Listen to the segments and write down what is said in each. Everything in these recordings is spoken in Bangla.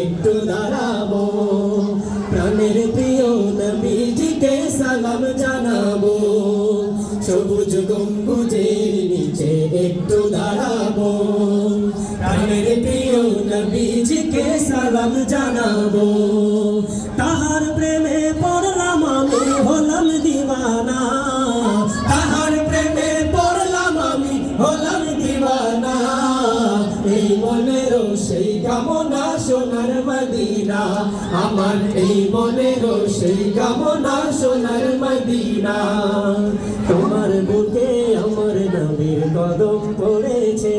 একটু দাঁড়াবো। প্রাণের প্রিয় নবীজিকে সালাম জানাব। সবুজ গম্বুজের নিচে একটু দাঁড়াবো। প্রাণের প্রিয় নবীজিকে সালাম জানাব। তাহার প্রেমে পড়লাম আমি, হলাম দিওয়ানা। তাহার প্রেমে পড়লাম আমি, হলাম দিওয়ানা। এই মনেরও সেই কামনা সোনার মদিনা। আমার এই মনেরও সেই কামনা সোনার মদিনা। তোমার বুকে আমার নবীর কদম পড়েছে।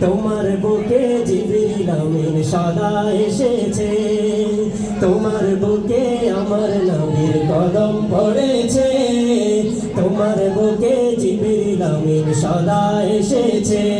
তোমার বুকে জিবির নামের সদা এসেছে। তোমার বুকে আমার নবীর কদম পড়েছে। তোমার বুকে জিবির নামের সদা এসেছে।